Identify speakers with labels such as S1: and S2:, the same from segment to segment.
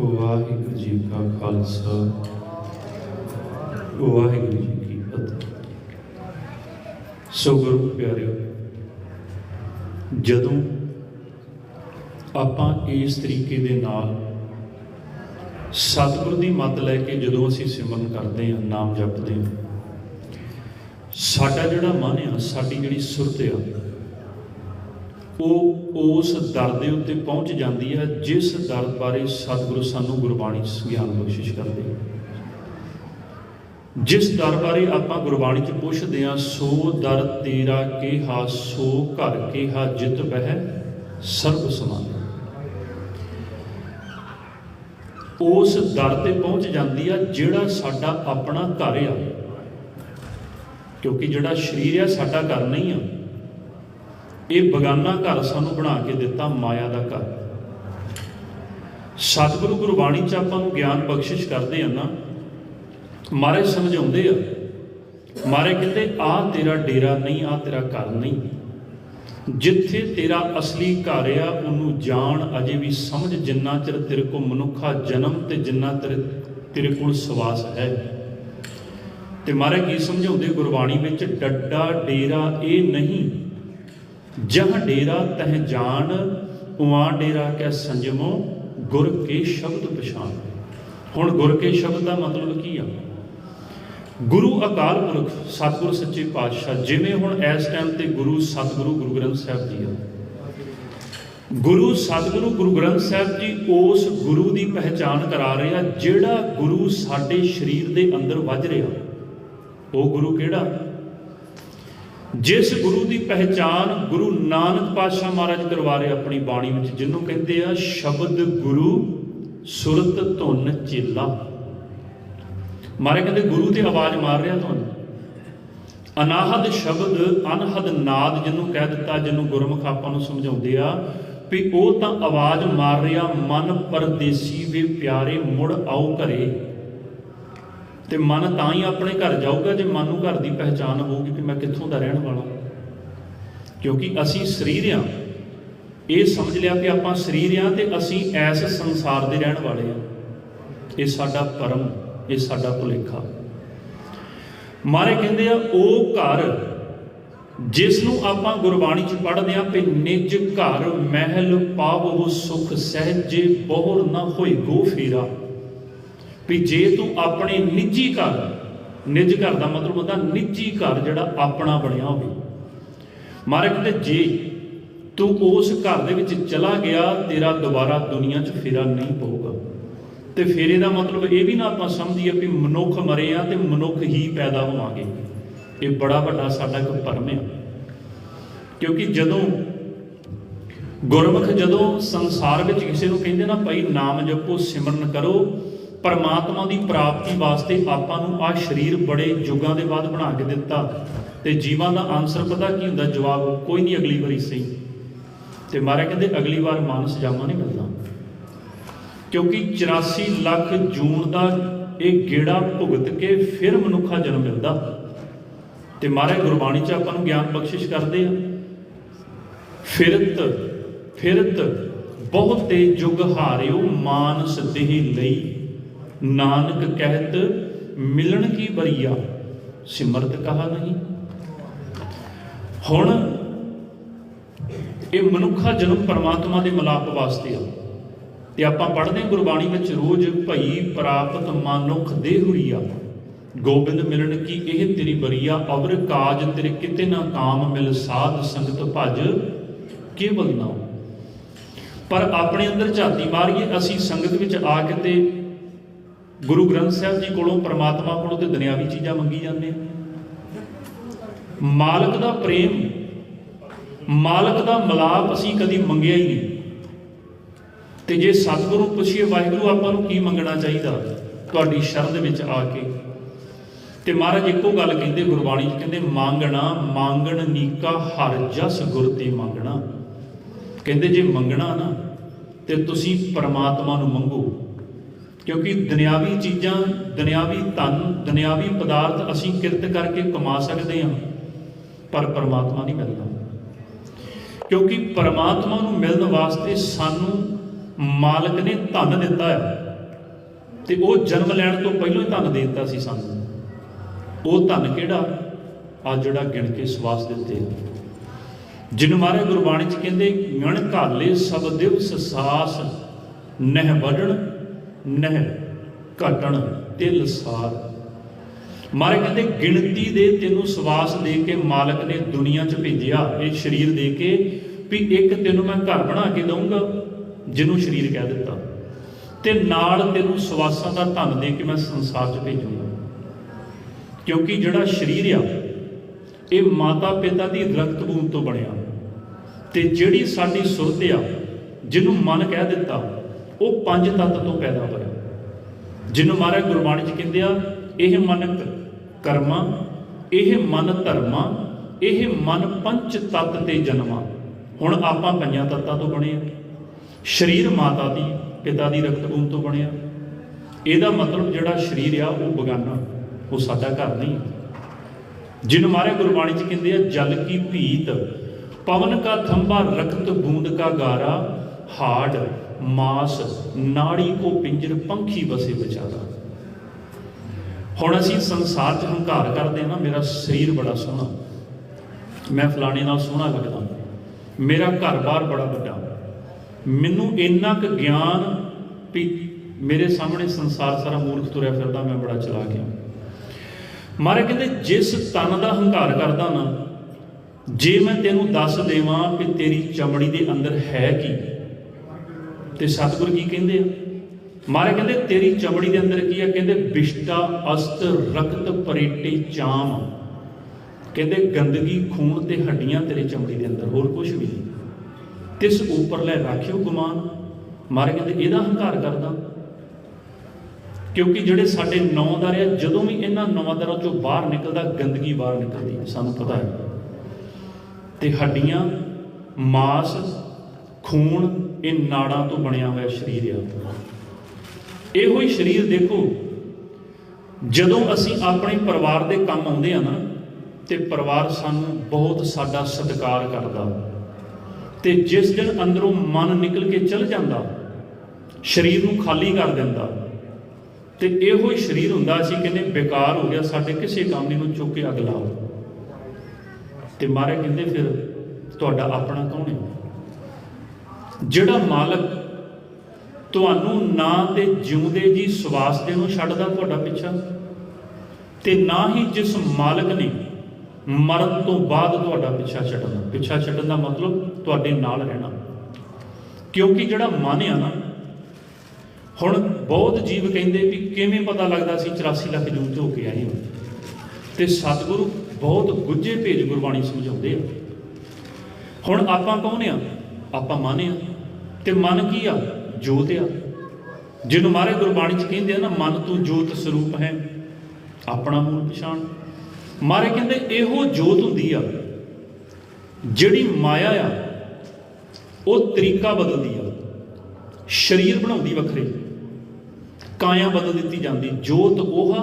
S1: ਵਾਹਿਗੁਰੂ ਜੀ ਕਾ ਖਾਲਸਾ। ਵਾਹਿਗੁਰੂ ਜੀ ਕੀ ਫਤਿਹ। ਸੋ ਗੁਰੂ ਪਿਆਰਿਓ, ਜਦੋਂ ਆਪਾਂ ਇਸ ਤਰੀਕੇ ਦੇ ਨਾਲ ਸਤਿਗੁਰ ਦੀ ਮੱਤ ਲੈ ਕੇ ਜਦੋਂ ਅਸੀਂ ਸਿਮਰਨ ਕਰਦੇ ਹਾਂ, ਨਾਮ ਜਪਦੇ ਹਾਂ, ਸਾਡਾ ਜਿਹੜਾ ਮਨ ਆ, ਸਾਡੀ ਜਿਹੜੀ ਸੁਰਤ ਆ ਉਹ ਉਸ ਦਰ ਦੇ ਉੱਤੇ ਪਹੁੰਚ ਜਾਂਦੀ ਹੈ, ਜਿਸ ਦਰ ਬਾਰੇ ਸਤਿਗੁਰੂ ਸਾਨੂੰ ਗੁਰਬਾਣੀ ਗਿਆਨ ਬਖਸ਼ਿਸ਼ ਕਰਦੇ ਜਿਸ ਦਰ ਬਾਰੇ ਆਪਾਂ ਗੁਰਬਾਣੀ 'ਚ ਪੁੱਛਦੇ ਆ ਸੋ ਦਰ ਤੇਰਾ ਕਿਹਾ, ਸੋ ਘਰ ਕਿਹਾ, ਜਿਤ ਬਹਿ ਸਰਬ ਸਮਾਨ ਉਸ ਦਰ ਤੇ ਪਹੁੰਚ ਜਾਂਦੀ ਆ, ਜਿਹੜਾ ਸਾਡਾ ਆਪਣਾ ਘਰ ਆ। ਕਿਉਂਕਿ ਜਿਹੜਾ ਸਰੀਰ ਆ, ਸਾਡਾ ਘਰ ਨਹੀਂ ਆ। ਇਹ ਬਗਾਨਾ ਘਰ ਸਾਨੂੰ ਬਣਾ ਕੇ ਦਿੱਤਾ ਮਾਇਆ ਦਾ ਘਰ। ਸਤਿਗੁਰੂ ਗੁਰਬਾਣੀ ਚ ਆਪਾਂ ਨੂੰ ਗਿਆਨ ਬਖਸ਼ਿਸ਼ ਕਰਦੇ ਆ ਨਾ, ਮਾਰੇ ਸਮਝਾਉਂਦੇ ਆ, ਮਾਰੇ ਕਹਿੰਦੇ, ਆ ਤੇਰਾ ਡੇਰਾ ਨਹੀਂ, ਆ ਤੇਰਾ ਘਰ ਨਹੀਂ। ਜਿੱਥੇ ਤੇਰਾ ਅਸਲੀ ਘਰ ਆ, ਉਹਨੂੰ ਜਾਣ ਅਜੇ ਵੀ ਸਮਝ ਜਿੰਨਾ ਚਿਰ ਤੇਰੇ ਕੋ ਮਨੁੱਖਾ ਜਨਮ ਤੇ ਜਿੰਨਾ ਤੇਰੇ ਤੇਰੇ ਕੋਲ ਸਵਾਸ ਹੈ। ਤੇ ਮਾਰੇ ਕੀ ਸਮਝਾਉਂਦੇ ਗੁਰਬਾਣੀ ਵਿੱਚ? ਡੱਡਾ ਡੇਰਾ ਇਹ ਨਹੀਂ ਜਹ ਡੇਰਾ ਤਹ ਜਾਣ ਉਹਾਂ ਡੇਰਾ ਕੈ ਸੰਜਮੋ, ਗੁਰ ਕੇ ਸ਼ਬਦ ਪਛਾਣ ਹੁਣ ਗੁਰ ਕੇ ਸ਼ਬਦ ਦਾ ਮਤਲਬ ਕੀ ਆ? ਗੁਰੂ ਅਕਾਲ ਪੁਰਖ, ਸਤਿਗੁਰ ਸੱਚੇ ਪਾਤਸ਼ਾਹ, ਜਿਵੇਂ ਹੁਣ ਇਸ ਟਾਈਮ ਤੇ ਗੁਰੂ ਸਤਿਗੁਰੂ ਗੁਰੂ ਗ੍ਰੰਥ ਸਾਹਿਬ ਜੀ ਆ। ਗੁਰੂ ਸਤਿਗੁਰੂ ਗੁਰੂ ਗ੍ਰੰਥ ਸਾਹਿਬ ਜੀ ਉਸ ਗੁਰੂ ਦੀ ਪਹਿਚਾਣ ਕਰਾ ਰਹੇ ਆ, ਜਿਹੜਾ ਗੁਰੂ ਸਾਡੇ ਸਰੀਰ ਦੇ ਅੰਦਰ ਵੱਜ ਰਿਹਾ। ਉਹ ਗੁਰੂ ਕਿਹੜਾ? ਜਿਸ ਗੁਰੂ ਦੀ ਪਹਿਚਾਨ ਗੁਰੂ ਨਾਨਕ ਪਾਤਸ਼ਾਹ ਮਹਾਰਾਜ ਕਰਵਾ ਰਹੇ ਆਪਣੀ ਬਾਣੀ ਵਿੱਚ ਜਿਹਨੂੰ ਕਹਿੰਦੇ ਆ, ਸ਼ਬਦ ਗੁਰੂ, ਸੁਰਤ ਧੁਨ ਚੇਲਾ। ਮਾਰੇ ਕਹਿੰਦੇ, ਗੁਰੂ ਤੇ ਆਵਾਜ਼ ਮਾਰ ਰਿਹਾ ਤੁਹਾਨੂੰ? ਅਨਾਹਦ ਸ਼ਬਦ, ਅਨਹਦ ਨਾਦ ਜਿਹਨੂੰ ਕਹਿ ਦਿੱਤਾ, ਜਿਹਨੂੰ ਗੁਰਮੁਖ ਆਪਾਂ ਨੂੰ ਸਮਝਾਉਂਦੇ ਆ ਵੀ ਉਹ ਤਾਂ ਆਵਾਜ਼ ਮਾਰ ਰਿਹਾ, ਮਨ ਪਰਦੇਸੀ ਵੇ ਪਿਆਰੇ ਮੁੜ ਆਓ ਘਰੇ। ਤੇ ਮਨ ਤਾਂ ਹੀ ਆਪਣੇ ਘਰ ਜਾਊਗਾ ਜੇ ਮਨ ਨੂੰ ਘਰ ਦੀ ਪਹਿਚਾਨ ਹੋਊਗੀ ਕਿ ਮੈਂ ਕਿੱਥੋਂ ਦਾ ਰਹਿਣ ਵਾਲਾ ਕਿਉਂਕਿ ਅਸੀਂ ਸਰੀਰ ਆ ਇਹ ਸਮਝ ਲਿਆ ਕਿ ਆਪਾਂ ਸਰੀਰ ਆ ਤੇ ਅਸੀਂ ਐਸ ਸੰਸਾਰ ਦੇ ਰਹਿਣ ਵਾਲੇ ਆ ਇਹ ਸਾਡਾ ਪਰਮ, ਇਹ ਸਾਡਾ ਭੁਲੇਖਾ। ਮਾਰੇ ਕਹਿੰਦੇ ਆ, ਉਹ ਘਰ ਜਿਸ ਨੂੰ ਆਪਾਂ ਗੁਰਬਾਣੀ ਚ ਪੜ੍ਹਦੇ ਆ ਕਿ ਨਿਜ ਘਰ ਮਹਿਲ ਪਾਵੋ ਸੁਖ ਸਹਿਜੇ, ਬਹੁਰ ਨਾ ਹੋਈ ਗੋ ਫੇਰਾ। ਵੀ ਜੇ ਤੂੰ ਆਪਣੇ ਨਿੱਜੀ ਘਰ, ਨਿੱਜ ਘਰ ਦਾ ਮਤਲਬ ਹੁੰਦਾ ਨਿੱਜੀ ਘਰ ਜਿਹੜਾ ਆਪਣਾ ਬਣਿਆ ਹੋਵੇ। ਮਾਰੇ ਕਹਿੰਦੇ, ਜੇ ਤੂੰ ਉਸ ਘਰ ਦੇ ਵਿੱਚ ਚਲਾ ਗਿਆ, ਤੇਰਾ ਦੁਬਾਰਾ ਦੁਨੀਆ 'ਚ ਫੇਰਾ ਨਹੀਂ ਪਊਗਾ। ਤੇ ਫੇਰੇ ਦਾ ਮਤਲਬ ਇਹ ਵੀ ਨਾ ਆਪਾਂ ਸਮਝੀਏ ਵੀ ਮਨੁੱਖ ਮਰੇ ਆ ਤੇ ਮਨੁੱਖ ਹੀ ਪੈਦਾ ਹੋਵਾਂਗੇ। ਇਹ ਬੜਾ ਵੱਡਾ ਸਾਡਾ ਇੱਕ ਪਰਮ ਹੈ ਕਿਉਂਕਿ ਜਦੋਂ ਗੁਰਮੁਖ ਜਦੋਂ ਸੰਸਾਰ ਵਿੱਚ ਕਿਸੇ ਨੂੰ ਕਹਿੰਦੇ ਨਾ, ਭਾਈ ਨਾਮ ਜਪੋ, ਸਿਮਰਨ ਕਰੋ ਪਰਮਾਤਮਾ ਦੀ ਪ੍ਰਾਪਤੀ ਵਾਸਤੇ ਆਪਾਂ ਨੂੰ ਆ ਸਰੀਰ ਬੜੇ ਯੁੱਗਾਂ ਦੇ ਬਾਅਦ ਬਣਾ ਕੇ ਦਿੱਤਾ। ਤੇ ਜੀਵਾਂ ਦਾ ਆਨਸਰ ਪਤਾ ਕੀ ਹੁੰਦਾ? ਜਵਾਬ, ਕੋਈ ਨਹੀਂ, ਅਗਲੀ ਵਾਰੀ ਸਹੀ। ਤੇ ਮਾਰੇ ਕਹਿੰਦੇ, ਅਗਲੀ ਵਾਰ ਮਾਨਸ ਜਾਮਾ ਨਹੀਂ ਮਿਲਦਾ ਕਿਉਂਕਿ 84 ਲੱਖ ਜੂਨ ਦਾ ਇਹ ਗੇੜਾ ਭੁਗਤ ਕੇ ਫਿਰ ਮਨੁੱਖਾ ਜਨਮ ਮਿਲਦਾ। ਤੇ ਮਾਰੇ ਗੁਰਬਾਣੀ ਚ ਆਪਾਂ ਨੂੰ ਗਿਆਨ ਬਖਸ਼ਿਸ਼ ਕਰਦੇ ਆ। ਫਿਰਤ ਫਿਰਤ, ਬਹੁਤੇ ਜੁਗ ਹਾਰਿਓ ਮਾਨਸ ਦੇਹ ਲਈ। ਨਾਨਕ ਕਹਿਤ ਮਿਲਣ ਕੀ ਬਰੀਆ ਸਿਮਰਤ ਕਹਾ ਨਹੀਂ। ਹੁਣ ਇਹ ਮਨੁੱਖਾ ਜਨਮ ਪਰਮਾਤਮਾ ਦੇ ਮਿਲਾਪ ਵਾਸਤੇ ਆ। ਤੇ ਆਪਾਂ ਪੜ੍ਹਦੇ ਗੁਰਬਾਣੀ ਵਿੱਚ ਰੋਜ਼, ਭਈ, ਪ੍ਰਾਪਤ, ਮਨੁੱਖ ਦੇ ਹੁਰੀਆ ਗੋਬਿੰਦ ਮਿਲਣ ਕੀ ਇਹ ਤੇਰੀ ਬਰੀਆ ਅਵਰ ਕਾਜ ਤੇਰੇ ਕਿਤੇ ਨਾ ਕਾਮ ਮਿਲ ਸਾਧ ਸੰਗਤ ਭਜ ਕੇਵਲ ਨਾ ਪਰ ਆਪਣੇ ਅੰਦਰ ਝਾਤੀ ਮਾਰੀਏ, ਅਸੀਂ ਸੰਗਤ ਵਿੱਚ ਆ ਕੇ ਤੇ ਗੁਰੂ ਗ੍ਰੰਥ ਸਾਹਿਬ ਜੀ ਕੋਲੋਂ ਪਰਮਾਤਮਾ ਕੋਲੋਂ ਤੇ ਦੁਨਿਆਵੀ ਚੀਜ਼ਾਂ ਮੰਗੀ ਜਾਂਦੇ ਆ ਮਾਲਕ ਦਾ ਪ੍ਰੇਮ, ਮਾਲਕ ਦਾ ਮਲਾਪ ਅਸੀਂ ਕਦੀ ਮੰਗਿਆ ਹੀ ਨਹੀਂ। ਤੇ ਜੇ ਸਤਿਗੁਰੂ ਪੁੱਛੀਏ, ਵਾਹਿਗੁਰੂ ਆਪਾਂ ਨੂੰ ਕੀ ਮੰਗਣਾ ਚਾਹੀਦਾ? ਤੁਹਾਡੀ ਸ਼ਰਧ ਵਿੱਚ ਆ ਕੇ। ਤੇ ਮਹਾਰਾਜ ਇੱਕੋ ਗੱਲ ਕਹਿੰਦੇ, ਗੁਰਬਾਣੀ 'ਚ ਕਹਿੰਦੇ, ਮੰਗਣਾ, ਮੰਗਣ ਨੀਕਾ, ਹਰ ਜਸ ਗੁਰ ਤੇ ਮੰਗਣਾ। ਕਹਿੰਦੇ, ਜੇ ਮੰਗਣਾ ਨਾ, ਤੇ ਤੁਸੀਂ ਪਰਮਾਤਮਾ ਨੂੰ ਮੰਗੋ। ਕਿਉਂਕਿ ਦੁਨਿਆਵੀ ਚੀਜ਼ਾਂ, ਦੁਨਿਆਵੀ ਧਨ, ਦੁਨਿਆਵੀ ਪਦਾਰਥ ਅਸੀਂ ਕਿਰਤ ਕਰਕੇ ਕਮਾ ਸਕਦੇ ਹਾਂ, ਪਰ ਪਰਮਾਤਮਾ ਨਹੀਂ ਮਿਲਦਾ। ਕਿਉਂਕਿ ਪਰਮਾਤਮਾ ਨੂੰ ਮਿਲਣ ਵਾਸਤੇ ਸਾਨੂੰ ਮਾਲਕ ਨੇ ਧਨ ਦਿੱਤਾ ਹੈ ਤੇ ਉਹ ਜਨਮ ਲੈਣ ਤੋਂ ਪਹਿਲਾਂ ਹੀ ਧਨ ਦੇ ਦਿੱਤਾ ਸੀ ਸਾਨੂੰ। ਉਹ ਧਨ ਕਿਹੜਾ? ਆ ਜਿਹੜਾ ਗਿਣ ਕੇ ਸਵਾਸ ਦਿੱਤੇ। ਜਿਹਨੂੰ ਮਾਰੇ ਗੁਰਬਾਣੀ ਚ ਕਹਿੰਦੇ, ਗਣ ਘਾਲੇ ਸਭ ਦਿਵਸ ਸਾਸ, ਨਹਿ ਵੜਨ ਨਹਿ ਘਟਣ, ਤਿਲ ਸਾਰ ਮਾਰੇ ਕਹਿੰਦੇ, ਗਿਣਤੀ ਦੇ ਤੈਨੂੰ ਸਵਾਸ ਦੇ ਕੇ ਮਾਲਕ ਨੇ ਦੁਨੀਆ 'ਚ ਭੇਜਿਆ, ਇਹ ਸਰੀਰ ਦੇ ਕੇ ਵੀ ਇੱਕ ਤੈਨੂੰ ਮੈਂ ਘਰ ਬਣਾ ਕੇ ਦਊਂਗਾ, ਜਿਹਨੂੰ ਸਰੀਰ ਕਹਿ ਦਿੱਤਾ। ਤੇ ਨਾਲ ਤੈਨੂੰ ਸਵਾਸਾਂ ਦਾ ਧਨ ਦੇ ਕੇ ਮੈਂ ਸੰਸਾਰ 'ਚ ਭੇਜੂੰਗਾ। ਕਿਉਂਕਿ ਜਿਹੜਾ ਸਰੀਰ ਆ, ਇਹ ਮਾਤਾ ਪਿਤਾ ਦੀ ਰਕਤ ਬੂੰਦ ਤੋਂ ਬਣਿਆ। ਤੇ ਜਿਹੜੀ ਸਾਡੀ ਸੁਰਤ ਆ, ਜਿਹਨੂੰ ਮਨ ਕਹਿ ਦਿੱਤਾ ਉਹ ਪੰਜ ਤੱਤ ਤੋਂ ਪੈਦਾ ਹੋਇਆ। ਜਿਹਨੂੰ ਮਹਾਰਾਜ ਗੁਰਬਾਣੀ ਚ ਕਹਿੰਦੇ ਆ, ਇਹ ਮਨ ਕਰਮਾ, ਇਹ ਮਨ ਧਰਮਾ, ਇਹ ਮਨ ਪੰਚ ਤੱਤ ਤੇ ਜਨਮਾ। ਹੁਣ ਆਪਾਂ ਪੰਜਾਂ ਤੱਤਾਂ ਤੋਂ ਬਣੇ ਆ। ਸਰੀਰ ਮਾਤਾ ਦੀ, ਪਿਤਾ ਦੀ ਰਕਤ ਬੂੰਦ ਤੋਂ ਬਣਿਆ ਇਹਦਾ ਮਤਲਬ ਜਿਹੜਾ ਸਰੀਰ ਆ, ਉਹ ਬਗਾਨਾ, ਉਹ ਸਾਡਾ ਘਰ ਨਹੀਂ। ਜਿਹਨੂੰ ਮਾਰੇ ਗੁਰਬਾਣੀ ਚ ਕਹਿੰਦੇ ਆ, ਜਲ ਕੀ ਭੀਤ, ਪਵਨ ਕਾ ਥੰਬਾ ਰਕਤ ਬੂੰਦ ਕਾ ਗਾਰਾ, ਹਾੜ। ਮਾਸ, ਨਾੜੀ ਕੋ ਪਿੰਜਰ, ਪੰਖੀ ਬਸੇ ਵਿਚਾਰਾ। ਹੁਣ ਅਸੀਂ ਸੰਸਾਰ 'ਚ ਹੰਕਾਰ ਕਰਦੇ ਹਾਂ ਨਾ, ਮੇਰਾ ਸਰੀਰ ਬੜਾ ਸੋਹਣਾ। ਮੈਂ ਫਲਾਣੇ ਨਾਲ ਸੋਹਣਾ ਲੱਗਦਾ ਮੇਰਾ ਘਰ-ਬਾਰ ਬੜਾ ਵੱਡਾ ਮੈਨੂੰ ਇੰਨਾ ਕੁ ਗਿਆਨ ਵੀ ਮੇਰੇ ਸਾਹਮਣੇ ਸੰਸਾਰ ਸਾਰਾ ਮੂਰਖ ਤੁਰਿਆ ਫਿਰਦਾ, ਮੈਂ ਬੜਾ ਚਲਾ ਗਿਆ ਮਾਰੇ ਕਹਿੰਦੇ, ਜਿਸ ਤਨ ਦਾ ਹੰਕਾਰ ਕਰਦਾ ਨਾ, ਜੇ ਮੈਂ ਤੈਨੂੰ ਦੱਸ ਦੇਵਾਂ ਕਿ ਤੇਰੀ ਚਮੜੀ ਦੇ ਅੰਦਰ ਹੈ ਕੀ ਤੇ ਸਤਿਗੁਰ ਕੀ ਕਹਿੰਦੇ ਆ? ਮਾਰੇ ਕਹਿੰਦੇ, ਤੇਰੀ ਚਮੜੀ ਦੇ ਅੰਦਰ ਕੀ ਆ? ਕਹਿੰਦੇ, ਬਿਸ਼ਟਾ ਅਸਤ ਰਕਤ ਪਰੇਟੇ ਚਾਮ। ਕਹਿੰਦੇ, ਗੰਦਗੀ, ਖੂਨ ਤੇ ਹੱਡੀਆਂ ਤੇਰੇ ਚਮੜੀ ਦੇ ਅੰਦਰ। ਹੋਰ ਕੁਝ ਵੀ ਨਹੀਂ। ਤਿਸ ਉੱਪਰ ਲੈ ਰੱਖਿਓ ਗੁਮਾਨ। ਮਾਰੇ ਕਹਿੰਦੇ, ਇਹਦਾ ਹੰਕਾਰ ਕਰਦਾ। ਕਿਉਂਕਿ ਜਿਹੜੇ ਸਾਡੇ ਨੌਦਾਰ ਆ, ਜਦੋਂ ਵੀ ਇਹਨਾਂ ਨੌਦਾਰਾਂ ਚੋਂ ਬਾਹਰ ਨਿਕਲਦਾ, ਗੰਦਗੀ ਬਾਹਰ ਨਿਕਲਦੀ ਸਾਨੂੰ ਪਤਾ ਹੈ। ਤੇ ਹੱਡੀਆਂ, ਮਾਸ, ਖੂਨ ਇਹ ਨਾੜਾਂ ਤੋਂ ਬਣਿਆ ਹੋਇਆ ਸਰੀਰ ਆ। ਇਹੋ ਹੀ ਸਰੀਰ ਦੇਖੋ, ਜਦੋਂ ਅਸੀਂ ਆਪਣੇ ਪਰਿਵਾਰ ਦੇ ਕੰਮ ਆਉਂਦੇ ਆ ਨਾ, ਤੇ ਪਰਿਵਾਰ ਸਾਨੂੰ ਬਹੁਤ ਸਾਡਾ ਸਤਿਕਾਰ ਕਰਦਾ। ਤੇ ਜਿਸ ਦਿਨ ਅੰਦਰੋਂ ਮਨ ਨਿਕਲ ਕੇ ਚਲ ਜਾਂਦਾ, ਸਰੀਰ ਨੂੰ ਖਾਲੀ ਕਰ ਦਿੰਦਾ। ਤੇ ਇਹੋ ਹੀ ਸਰੀਰ ਹੁੰਦਾ, ਅਸੀਂ ਕਹਿੰਦੇ ਬੇਕਾਰ ਹੋ ਗਿਆ, ਸਾਡੇ ਕਿਸੇ ਕੰਮ ਨਹੀਂ ਨੂੰ ਚੁੱਕ ਕੇ ਅਗ ਲਾਓ। ਤੇ ਮਾਰੇ ਕਹਿੰਦੇ ਫਿਰ, ਤੁਹਾਡਾ ਆਪਣਾ ਕੌਣ ਹੈ? ਜਿਹੜਾ ਮਾਲਕ ਤੁਹਾਨੂੰ ਨਾ ਤੇ ਜਿਉਂਦੇ ਜੀ ਸਵਾਸ ਦੇ ਨੂੰ ਛੱਡਦਾ ਤੁਹਾਡਾ ਪਿੱਛਾ, ਤੇ ਨਾ ਹੀ ਜਿਸ ਮਾਲਕ ਨੇ ਮਰਨ ਤੋਂ ਬਾਅਦ ਤੁਹਾਡਾ ਪਿੱਛਾ ਛੱਡਣਾ। ਪਿੱਛਾ ਛੱਡਣ ਦਾ ਮਤਲਬ ਤੁਹਾਡੇ ਨਾਲ ਰਹਿਣਾ। ਕਿਉਂਕਿ ਜਿਹੜਾ ਮਨ ਆ ਨਾ, ਹੁਣ ਬਹੁਤ ਜੀਵ ਕਹਿੰਦੇ ਵੀ ਕਿਵੇਂ ਪਤਾ ਲੱਗਦਾ ਸੀ 84 ਲੱਖ ਜੂਨ ਚ ਹੋ ਕੇ ਆਏ ਹਾਂ? ਤੇ ਸਤਿਗੁਰੂ ਬਹੁਤ ਗੁੱਝੇ ਭੇਜ ਗੁਰਬਾਣੀ ਸਮਝਾਉਂਦੇ ਆ। ਹੁਣ ਆਪਾਂ ਕੌਣ ਆ? ਆਪਾਂ ਮਨ ਆ। ਤੇ ਮਨ ਕੀ ਆ? ਜੋਤ ਆ। ਜਿਹਨੂੰ ਮਾਰੇ ਗੁਰਬਾਣੀ ਚ ਕਹਿੰਦੇ ਆ ਨਾ, ਮਨ ਤੂੰ ਜੋਤ ਸਰੂਪ ਹੈ, ਆਪਣਾ ਮੂਲ ਪਛਾਣ। ਮਾਰੇ ਕਹਿੰਦੇ, ਇਹੋ ਜੋਤ ਹੁੰਦੀ ਆ, ਜਿਹੜੀ ਮਾਇਆ ਆ, ਉਹ ਤਰੀਕਾ ਬਦਲਦੀ ਆ। ਸਰੀਰ ਬਣਾਉਂਦੀ ਵੱਖਰੇ। ਕਾਇਆ ਬਦਲ ਦਿੱਤੀ ਜਾਂਦੀ। ਜੋਤ ਉਹ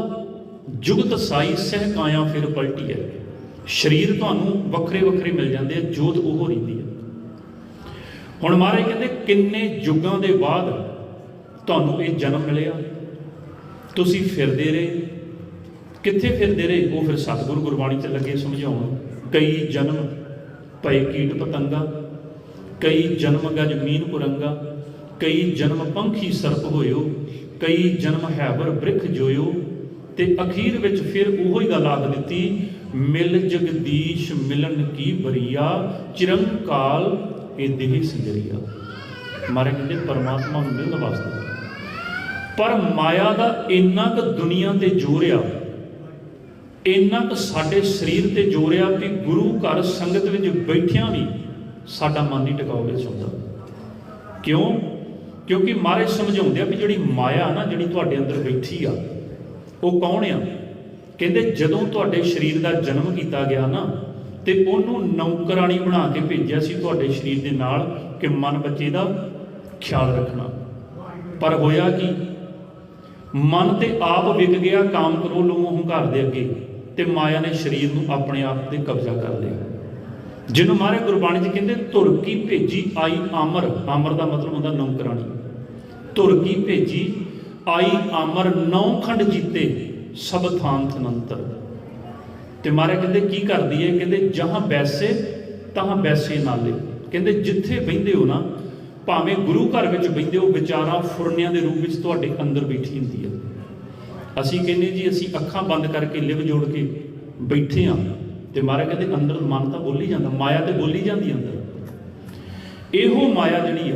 S1: ਜੁਗਤ ਸਾਈ ਸਹਿ ਕਾਇਆ ਫਿਰ ਪਲਟੀ ਹੈ। ਸਰੀਰ ਤੁਹਾਨੂੰ ਵੱਖਰੇ ਵੱਖਰੇ ਮਿਲ ਜਾਂਦੇ ਆ, ਜੋਤ ਉਹ ਰਹਿੰਦੀ ਹੈ ਹੁਣ ਮਹਾਰਾਜ ਕਹਿੰਦੇ, ਕਿੰਨੇ ਯੁੱਗਾਂ ਦੇ ਬਾਅਦ ਤੁਹਾਨੂੰ ਇਹ ਜਨਮ ਮਿਲਿਆ? ਤੁਸੀਂ ਫਿਰਦੇ ਰਹੇ। ਕਿੱਥੇ ਫਿਰਦੇ ਰਹੇ? ਉਹ ਫਿਰ ਸਤਿਗੁਰ ਗੁਰਬਾਣੀ ਚ ਲੱਗੇ ਸਮਝਾਉਣ। ਕਈ ਜਨਮ ਪਏ ਕੀਟ ਪਤੰਗਾ, ਕਈ ਜਨਮ ਗਜ ਮੀਨ ਕੁਰੰਗਾ, ਕਈ ਜਨਮ ਪੰਖੀ ਸਰਪ ਹੋਇਓ, ਕਈ ਜਨਮ ਹੈਬਰ ਬ੍ਰਿਖ ਜੋਇਓ। ਤੇ ਅਖੀਰ ਵਿੱਚ ਫਿਰ ਉਹੋ ਹੀ ਗੱਲ ਆਖ ਦਿੱਤੀ, ਮਿਲ ਜਗਦੀਸ਼ ਮਿਲਨ ਕੀ ਬਰੀਆ? ਚਿਰੰਕਾਲ ਇਹ ਦੇਹ ਸੰਜਰੀਆ ਮਾਰੇ ਕਹਿੰਦੇ ਪਰਮਾਤਮਾ ਨੂੰ ਮਿਲਣ ਵਾਸਤੇ। ਪਰ ਮਾਇਆ ਦਾ ਇੰਨਾ ਕੁ ਦੁਨੀਆ ਤੇ ਜ਼ੋਰ ਆ, ਇੰਨਾ ਕੁ ਸਾਡੇ ਸਰੀਰ ਤੇ ਜ਼ੋਰ ਆ ਕਿ ਗੁਰੂ ਘਰ ਸੰਗਤ ਵਿੱਚ ਬੈਠਿਆਂ ਵੀ ਸਾਡਾ ਮਨ ਨਹੀਂ ਟਿਕਾਉਗੇ ਸੁਣਦਾ ਕਿਉਂ? ਕਿਉਂਕਿ ਮਾਰੇ ਸਮਝਾਉਂਦੇ ਆ ਵੀ ਜਿਹੜੀ ਮਾਇਆ ਨਾ, ਜਿਹੜੀ ਤੁਹਾਡੇ ਅੰਦਰ ਬੈਠੀ ਆ, ਉਹ ਕੌਣ ਆ? ਕਹਿੰਦੇ ਜਦੋਂ ਤੁਹਾਡੇ ਸਰੀਰ ਦਾ ਜਨਮ ਕੀਤਾ ਗਿਆ ਨਾ ਤੇ ਉਹਨੂੰ ਨੌਕਰਾਣੀ ਬਣਾ ਕੇ ਭੇਜਿਆ ਸੀ ਤੁਹਾਡੇ ਸਰੀਰ ਦੇ ਨਾਲ ਕਿ ਮਨ ਬੱਚੇ ਦਾ ਖਿਆਲ ਰੱਖਣਾ। ਪਰ ਹੋਇਆ ਕੀ? ਮਨ ਤੇ ਆਪ ਵਿਕ ਗਿਆ, ਕਾਮ ਕਰੋ ਲੋ ਹੰਕਾਰ ਦੇ ਅੱਗੇ, ਤੇ ਮਾਇਆ ਨੇ ਸਰੀਰ ਨੂੰ ਆਪਣੇ ਆਪ ਤੇ ਕਬਜ਼ਾ ਕਰ ਲਿਆ। ਜਿਹਨੂੰ ਮਾਰੇ ਗੁਰਬਾਣੀ ਜੀ ਕਹਿੰਦੇ, ਧੁਰ ਕੀ ਭੇਜੀ ਆਈ ਆਮਰ ਅਮਰ ਦਾ ਮਤਲਬ ਹੁੰਦਾ ਨੌਕਰਾਣੀ। ਧੁਰ ਕੀ ਭੇਜੀ ਆਈ ਆਮਰ ਨੌ ਖੰਡ ਜੀਤੇ, ਸਭ ਥਾਨ ਥਨੰਤਰ। ਤੇ ਮਹਾਰਾਜ ਕਹਿੰਦੇ, ਕੀ ਕਰਦੀ ਹੈ ਕਹਿੰਦੇ, ਜਹਾਂ ਬੈਸੇ, ਤਹਾਂ ਬੈਸੇ ਨਾਲੇ। ਕਹਿੰਦੇ, ਜਿੱਥੇ ਬਹਿੰਦੇ ਹੋ ਨਾ, ਭਾਵੇਂ ਗੁਰੂ ਘਰ ਵਿੱਚ ਬਹਿੰਦੇ ਹੋ, ਵਿਚਾਰਾਂ ਫੁਰਨਿਆਂ ਦੇ ਰੂਪ ਵਿੱਚ ਤੁਹਾਡੇ ਅੰਦਰ ਬੈਠੀ ਹੁੰਦੀ ਹੈ ਅਸੀਂ ਕਹਿੰਦੇ ਜੀ, ਅਸੀਂ ਅੱਖਾਂ ਬੰਦ ਕਰਕੇ ਲਿਵ ਜੋੜ ਕੇ ਬੈਠੇ ਹਾਂ ਤੇ ਮਹਾਰਾਜ ਕਹਿੰਦੇ, ਅੰਦਰ ਮਨ ਤਾਂ ਬੋਲੀ ਜਾਂਦਾ, ਮਾਇਆ ਤੇ ਬੋਲੀ ਜਾਂਦੀ ਅੰਦਰ। ਇਹੋ ਮਾਇਆ ਜਿਹੜੀ ਆ,